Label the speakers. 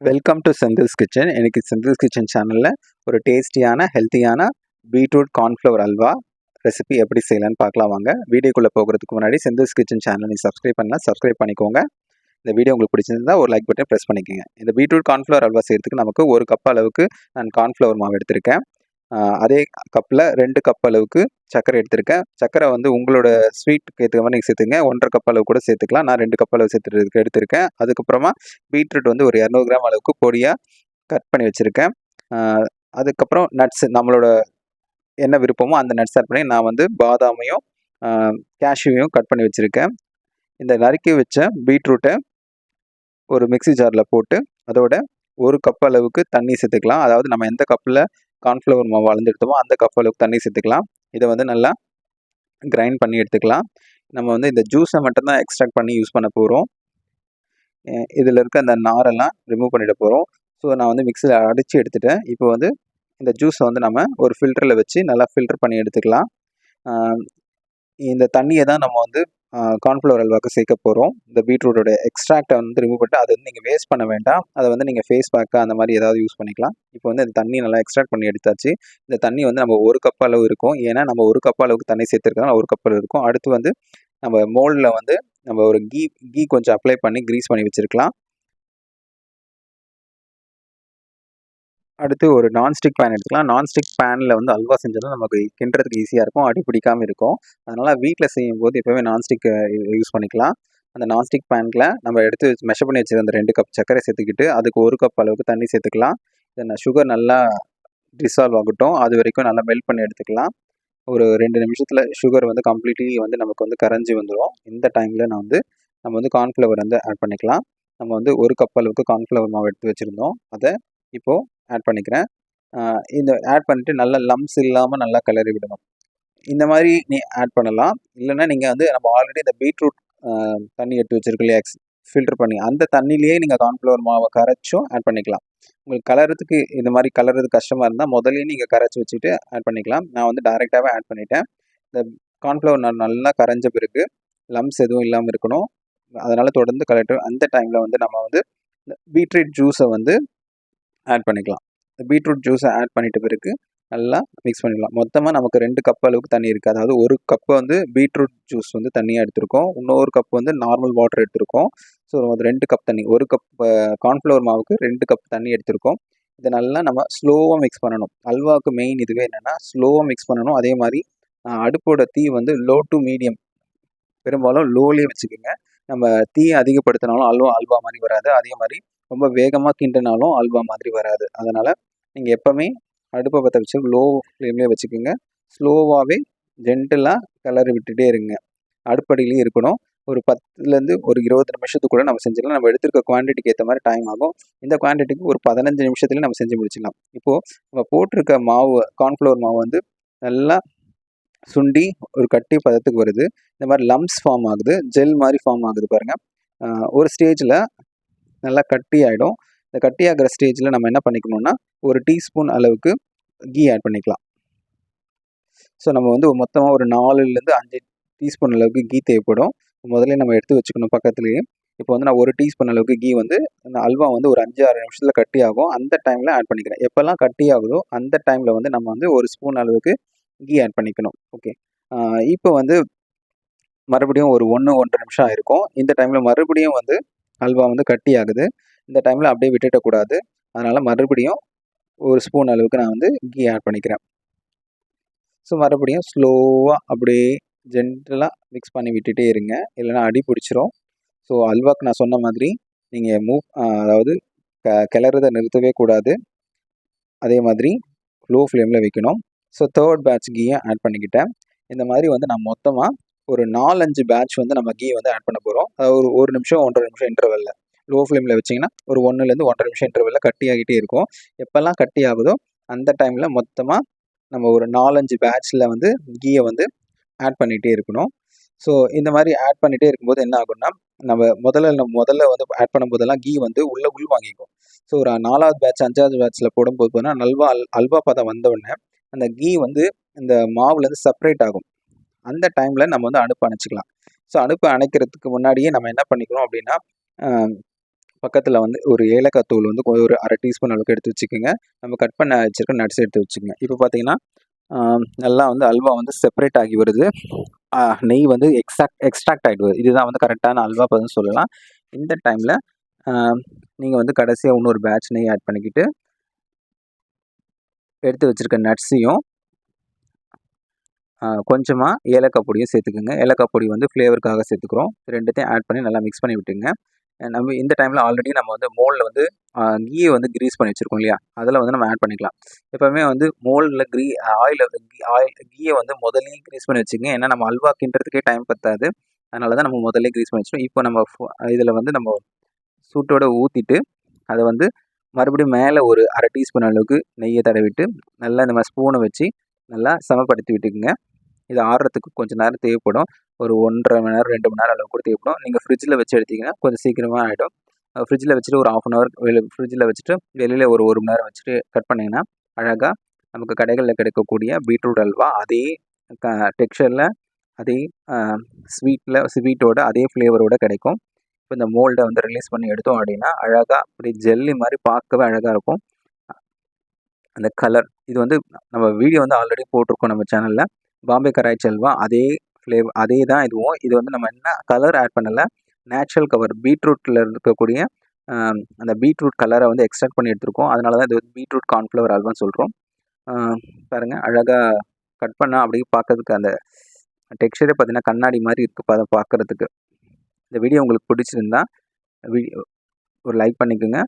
Speaker 1: Welcome to Senthil's kitchen எனக்கு Senthil's kitchen சேனலில் ஒரு டேஸ்டியான ஹெல்த்தியான பீட்ரூட் கார்ன்ஃப்ளவர் அல்வா ரெசிபி எப்படி செய்யலான்னு பார்க்கலாம் வாங்க. வீடியோக்குள்ளே போகிறதுக்கு முன்னாடி செந்தில்ஸ் கிச்சன் சேனல் நீ சப்ஸ்கிரைப் பண்ணலாம் சப்ஸ்கிரைப் பண்ணிக்கோங்க. இந்த வீடியோ உங்களுக்கு பிடிச்சிருந்தா ஒரு லைக் பட்டன் ப்ரெஸ் பண்ணிக்கோங்க. இந்த பீட்ரூட் கார்ன்ஃப்ளவர் அல்வா செய்கிறதுக்கு நமக்கு ஒரு கப் அளவுக்கு நான் கார்ன்ஃப்ளவர் மாவு எடுத்திருக்கேன். அதே கப்பில் ரெண்டு கப் அளவுக்கு சர்க்கரை எடுத்திருக்கேன். சர்க்கரை வந்து உங்களோட ஸ்வீட்டுக்கு ஏற்ற மாதிரி நீங்கள் சேர்த்துங்க ஒன்றரை கப் அளவு கூட சேர்த்துக்கலாம். நான் ரெண்டு கப் அளவு சேர்த்துட்டு எடுத்திருக்கேன். அதுக்கப்புறமா பீட்ரூட் வந்து ஒரு இரநூறு கிராம் அளவுக்கு பொடியாக கட் பண்ணி வச்சுருக்கேன். அதுக்கப்புறம் நட்ஸ் நம்மளோட என்ன விருப்பமோ அந்த நட்ஸ் ஆட் பண்ணி நான் வந்து பாதாமையும் கேஷ்யூவையும் கட் பண்ணி வச்சுருக்கேன். இந்த நறுக்கி வச்ச பீட்ரூட்டை ஒரு மிக்ஸி ஜாரில் போட்டு அதோட ஒரு கப் அளவுக்கு தண்ணி சேர்த்துக்கலாம். அதாவது நம்ம எந்த கப்பில் கார்ன்ஃப்ளவர் மாவு அளந்தெடுத்தோமோ அந்த கப் அளவுக்கு தண்ணி சேர்த்துக்கலாம். இதை வந்து நல்லா கிரைண்ட் பண்ணி எடுத்துக்கலாம். நம்ம வந்து இந்த ஜூஸை மட்டும்தான் எக்ஸ்ட்ராக்ட் பண்ணி யூஸ் பண்ண போகிறோம் இதில் இருக்க அந்த நாரெல்லாம் ரிமூவ் பண்ணிட போகிறோம் ஸோ நான் வந்து மிக்சியில் அடித்து எடுத்துட்டேன். இப்போ வந்து இந்த ஜூஸை வந்து நம்ம ஒரு ஃபில்டரில் வச்சு நல்லா ஃபில்டர் பண்ணி எடுத்துக்கலாம். இந்த தண்ணியை தான் நம்ம வந்து கார்ன்ஃப்ளவர் அல்வாக்கு சேர்க்க போகிறோம் இந்த பீட்ரூட்டோட எக்ஸ்ட்ராக்டை வந்து ரிமூவ் பண்ணிட்டு அதை வந்து நீங்கள் வேஸ்ட் பண்ண வேண்டாம். அதை வந்து நீங்கள் ஃபேஸ் பேக்காக அந்த மாதிரி ஏதாவது யூஸ் பண்ணிக்கலாம். இப்போ வந்து இந்த தண்ணி நல்லா எக்ஸ்ட்ராக்ட் பண்ணி எடுத்தாச்சு. இந்த தண்ணி வந்து நம்ம ஒரு கப் அளவு இருக்கும். ஏன்னா நம்ம ஒரு கப் அளவுக்கு தண்ணி சேர்த்துருக்கனால ஒரு கப் அளவு இருக்கும். அடுத்து வந்து நம்ம மோல்டில் வந்து நம்ம ஒரு கீ கீ கொஞ்சம் அப்ளை பண்ணி க்ரீஸ் பண்ணி வச்சுருக்கலாம். அடுத்து ஒரு நான்ஸ்டிக் பேன் எடுத்துக்கலாம். நான்ஸ்டிக் பேனில் வந்து அல்வா செஞ்சாலும் நமக்கு கிண்டுறதுக்கு ஈஸியாக இருக்கும். அடி பிடிக்காமல் இருக்கும். அதனால் வீட்டில் செய்யும் போது எப்போவுமே நான்ஸ்டிக் யூஸ் பண்ணிக்கலாம். அந்த நான்ஸ்டிக் பேனில் நம்ம எடுத்து மெஷர் பண்ணி வச்சுருந்த ரெண்டு கப் சர்க்கரை சேர்த்துக்கிட்டு அதுக்கு ஒரு கப் அளவுக்கு தண்ணி சேர்த்துக்கலாம். இதை சுகர் நல்லா டிசால்வ் ஆகட்டும். அது வரைக்கும் நல்லா மெல்ட் பண்ணி எடுத்துக்கலாம். ஒரு ரெண்டு நிமிஷத்தில் சுகர் வந்து கம்ப்ளீட்லி வந்து நமக்கு வந்து கரைஞ்சி வந்துடும் இந்த டைமில் நான் வந்து நம்ம வந்து கார்ன்ஃப்ளவர் வந்து ஆட் பண்ணிக்கலாம். நம்ம வந்து ஒரு கப் அளவுக்கு கார்ன்ஃப்ளவர் மாவு எடுத்து வச்சுருந்தோம். அதை இப்போது ஆட் பண்ணிக்கிறேன். இந்த ஆட் பண்ணிவிட்டு நல்லா லம்ஸ் இல்லாமல் நல்லா கிளறி விடணும். இந்த மாதிரி நீ ஆட் பண்ணலாம். இல்லைன்னா நீங்கள் வந்து நம்ம ஆல்ரெடி இந்த பீட்ரூட் தண்ணி எடுத்து வச்சுருக்கோம் இல்லையா ஃபில்டர் பண்ணி அந்த தண்ணியிலேயே நீங்கள் கார்ன்ஃப்ளவர் மாவை கரைச்சும் ஆட் பண்ணிக்கலாம். உங்களுக்கு கலரத்துக்கு இந்த மாதிரி கலர்றது கஷ்டமாக இருந்தால் முதலே நீங்கள் கரைச்சி வச்சுட்டு ஆட் பண்ணிக்கலாம். நான் வந்து டைரெக்டாகவே ஆட் பண்ணிட்டேன். இந்த கார்ன்ஃப்ளவர் நான் நல்லா கரைஞ்ச பிறகு லம்ஸ் எதுவும் இல்லாமல் இருக்கணும். அதனால் தொடர்ந்து கலெக்டர் அந்த டைமில் வந்து நம்ம வந்து பீட்ரூட் ஜூஸை வந்து ஆட் பண்ணிக்கலாம். இந்த பீட்ரூட் ஜூஸை ஆட் பண்ணிட்ட பிறகு நல்லா மிக்ஸ் பண்ணிக்கலாம். மொத்தமாக நமக்கு ரெண்டு கப் அளவுக்கு தண்ணி இருக்குது அதாவது ஒரு கப்பு வந்து பீட்ரூட் ஜூஸ் வந்து தண்ணியாக எடுத்திருக்கோம். இன்னொரு கப் வந்து நார்மல் வாட்டர் எடுத்திருக்கோம். ஸோ அது ரெண்டு கப் தண்ணி ஒரு கப் கார்ன்ஃப்ளவர் மாவுக்கு ரெண்டு கப் தண்ணி எடுத்திருக்கோம். இதை நல்லா நம்ம ஸ்லோவாக மிக்ஸ் பண்ணணும். அல்வாவுக்கு மெயின் இதுவே என்னென்னா ஸ்லோவாக மிக்ஸ் பண்ணணும். அதே மாதிரி அடுப்போட தீ வந்து லோ டு மீடியம் பெரும்பாலும் லோலேயே வச்சுக்கோங்க. நம்ம தீயை அதிகப்படுத்தினாலும் அல்வா அல்வா மாதிரி வராது. அதே மாதிரி ரொம்ப வேகமாக கிண்டினாலும் அல்வா மாதிரி வராது. அதனால் நீங்கள் எப்போவுமே அடுப்பை பற்ற வச்சு லோ ஃப்ளேம்லேயே வச்சுக்கோங்க. ஸ்லோவாகவே ஜென்டலாக கிளறி விட்டுகிட்டே இருங்க. அடுப்படியிலையும் இருக்கணும். ஒரு பத்துலேருந்து ஒரு இருபது நிமிஷத்துக்குள்ளே நம்ம செஞ்சிடலாம். நம்ம எடுத்திருக்க குவான்டிட்டிக்கு ஏற்ற மாதிரி டைம் ஆகும். இந்த குவான்டிட்டிக்கு ஒரு பதினஞ்சு நிமிஷத்துலேயே நம்ம செஞ்சு முடிச்சிடலாம். இப்போது நம்ம போட்டிருக்க மாவு கார்ன்ஃப்ளவர் மாவு வந்து நல்லா சுண்டி ஒரு கட்டி பதத்துக்கு வருது. இந்த மாதிரி லம்ஸ் ஃபார்ம் ஆகுது. ஜெல் மாதிரி ஃபார்ம் ஆகுது பாருங்கள் ஒரு ஸ்டேஜில் நல்லா கட்டி ஆகிடும் இந்த கட்டி ஆகிற ஸ்டேஜில் நம்ம என்ன பண்ணிக்கணும்னா ஒரு டீஸ்பூன் அளவுக்கு கீ ஆட் பண்ணிக்கலாம். ஸோ நம்ம வந்து மொத்தமாக ஒரு நாலுலேருந்து அஞ்சு டீஸ்பூன் அளவுக்கு கீ தேவைப்படும். முதல்ல நம்ம எடுத்து வச்சுக்கணும் பக்கத்துலேயே. இப்போ வந்து நான் ஒரு டீஸ்பூன் அளவுக்கு கீ வந்து அல்வா வந்து ஒரு அஞ்சு ஆறு நிமிஷத்தில் கட்டி ஆகும். அந்த டைமில் ஆட் பண்ணிக்கிறேன். எப்போல்லாம் கட்டி ஆகுதோ அந்த டைமில் வந்து நம்ம வந்து ஒரு ஸ்பூன் அளவுக்கு கீ ஆட் பண்ணிக்கணும். ஓகே இப்போ வந்து மறுபடியும் ஒரு ஒன்று ஒன்றரை நிமிஷம் ஆயிருக்கும். இந்த டைமில் மறுபடியும் வந்து அல்வா வந்து கட்டி ஆகுது. இந்த டைமில் அப்படியே விட்டுட்டக்கூடாது அதனால் மறுபடியும் ஒரு ஸ்பூன் அளவுக்கு நான் வந்து கீ ஆட் பண்ணிக்கிறேன். ஸோ மறுபடியும் ஸ்லோவாக அப்படியே ஜென்டலாக மிக்ஸ் பண்ணி விட்டுட்டே இருங்க. இல்லைனா அடி பிடிச்சிரும். ஸோ அல்வாக்கு நான் சொன்ன மாதிரி நீங்கள் மூவ் அதாவது க கிளறதை நிறுத்தவே கூடாது. அதே மாதிரி லோ ஃப்ளேமில் வைக்கணும். ஸோ தேர்ட் பேட்ச் கீயை ஆட் பண்ணிக்கிட்டேன். இந்த மாதிரி வந்து நான் மொத்தமாக ஒரு நாலஞ்சு பேட்ச் வந்து நம்ம கீ வந்து ஆட் பண்ண போகிறோம் ஒரு ஒரு நிமிஷம் ஒன்றரை நிமிஷம் இன்டர்வெல்ல லோ. ஃப்ளேமில் வச்சிங்கன்னா ஒரு ஒன்றுலேருந்து ஒன்றரை நிமிஷம் இன்டர்வெல்ல கட்டி ஆகிட்டே இருக்கும். எப்போல்லாம் கட்டி ஆகுதோ அந்த டைமில் மொத்தமாக நம்ம ஒரு நாலஞ்சு பேட்ச்சில் வந்து கீயை வந்து ஆட் பண்ணிகிட்டே இருக்கணும். ஸோ இந்த மாதிரி ஆட் பண்ணிகிட்டே இருக்கும்போது என்ன ஆகும்னா நம்ம முதல்ல நம்ம முதல்ல வந்து ஆட் பண்ணும்போதெல்லாம் கீ வந்து உள்ளே உள் வாங்கிக்கும். ஸோ ஒரு நாலாவது பேட்ச் அஞ்சாவது பேட்ச்சில் போடும்போது போனால் நல்வா அல் அல்வா பதம் வந்த உடனே அந்த கீ வந்து இந்த மாவுலேருந்து செப்பரேட் ஆகும். அந்த டைமில் நம்ம வந்து அடுப்பு அணைச்சிக்கலாம். ஸோ அனுப்பு அணைக்கிறதுக்கு முன்னாடியே நம்ம என்ன பண்ணிக்கணும் அப்படின்னா பக்கத்தில் வந்து ஒரு ஏலக்காய் தூள் வந்து ஒரு அரை டீஸ்பூன் அளவுக்கு எடுத்து வச்சுக்கோங்க. நம்ம கட் பண்ண வச்சுருக்க நட்ஸ் எடுத்து வச்சுக்கோங்க. இப்போ பார்த்தீங்கன்னா நல்லா வந்து அல்வா வந்து செப்பரேட் ஆகி வருது. நெய் வந்து எக்ஸாக்ட் எக்ஸ்ட்ராக்ட் ஆகிட்டு வருது. இதுதான் வந்து கரெக்டான அல்வா பதம் சொல்லலாம். இந்த டைமில் நீங்கள் வந்து கடைசியாக இன்னொரு பேட்ச் நெய் ஆட் பண்ணிக்கிட்டு எடுத்து வச்சுருக்க நட்ஸையும் கொஞ்சமாக ஏலக்காய் பொடியும் சேர்த்துக்குங்க. ஏலக்காய் பொடி வந்து ஃப்ளேவருக்காக சேர்த்துக்கிறோம். ரெண்டுத்தையும் ஆட் பண்ணி நல்லா மிக்ஸ் பண்ணி விட்டுங்க. நம்ம இந்த டைமில் ஆல்ரெடி நம்ம வந்து மோல்டில் வந்து கீயை வந்து கிரீஸ் பண்ணி வச்சுருக்கோம் இல்லையா? அதில் வந்து நம்ம ஆட் பண்ணிக்கலாம். எப்போவுமே வந்து மோல்டில் க்ரீ ஆயில் ஆயில் கீயை வந்து முதல்லையும் கிரீஸ் பண்ணி வச்சுங்க ஏன்னா நம்ம அல்வா கிண்டுறதுக்கே டைம் பத்தாது. அதனால தான் நம்ம முதல்ல கிரீஸ் பண்ணி வச்சிட்டோம் இப்போ நம்ம இதில் வந்து நம்ம சூட்டோட ஊற்றிட்டு அதை வந்து மறுபடியும் மேலே ஒரு அரை டீஸ்பூன் அளவுக்கு நெய்யை தடவிட்டு நல்லா இந்த மாதிரி ஸ்பூனை வச்சு நல்லா சமப்படுத்தி விட்டுக்குங்க. இது ஆறுறதுக்கு கொஞ்சம் நேரம் தேவைப்படும். ஒரு ஒன்றரை மணி நேரம் ரெண்டு மணி நேரம் அளவு கூட தேவைப்படும். நீங்கள் ஃப்ரிட்ஜில் வச்சு எடுத்தீங்கன்னா கொஞ்சம் சீக்கிரமாக ஆகிடும் ஃப்ரிட்ஜில் வச்சுட்டு ஒரு ஆஃப் அன் ஹவர் வெளி ஃப்ரிட்ஜில் வச்சுட்டு வெளியில் ஒரு ஒரு மணி நேரம் வச்சுட்டு கட் பண்ணிங்கன்னா அழகாக நமக்கு கடைகளில் கிடைக்கக்கூடிய பீட்ரூட் அல்வா அதே க டெக்ஸ்சரில் அதே ஸ்வீட்டில் ஸ்வீட்டோட அதே ஃப்ளேவரோடு கிடைக்கும். இப்போ இந்த மோல்டை வந்து ரிலீஸ் பண்ணி எடுத்தோம் அப்படின்னா அழகாக அப்படி ஜெல்லி மாதிரி பார்க்கவே அழகாக இருக்கும். அந்த கலர் இது வந்து நம்ம வீடியோ வந்து ஆல்ரெடி போட்டிருக்கோம் நம்ம சேனலில் பாம்பே கராய் செல்வா அதே ஃப்ளேவர் அதே தான் இதுவும். இது வந்து நம்ம என்ன கலர் ஆட் பண்ணலை? நேச்சுரல் கவர் பீட்ரூட்டில் இருக்கக்கூடிய அந்த பீட்ரூட் கலரை வந்து எக்ஸ்ட்ராக்ட் பண்ணி எடுத்திருக்கோம். அதனால தான் இது வந்து பீட்ரூட் கார்ன்ஃப்ளவர் அல்வான்னு சொல்கிறோம் பாருங்கள் அழகாக கட் பண்ணால் அப்படியே பார்க்கறதுக்கு அந்த டெக்ஸ்டரே பார்த்தீங்கன்னா கண்ணாடி மாதிரி இருக்குது அதை பார்க்குறதுக்கு. இந்த வீடியோ உங்களுக்கு பிடிச்சிருந்தா ஒரு லைக் பண்ணிக்கோங்க.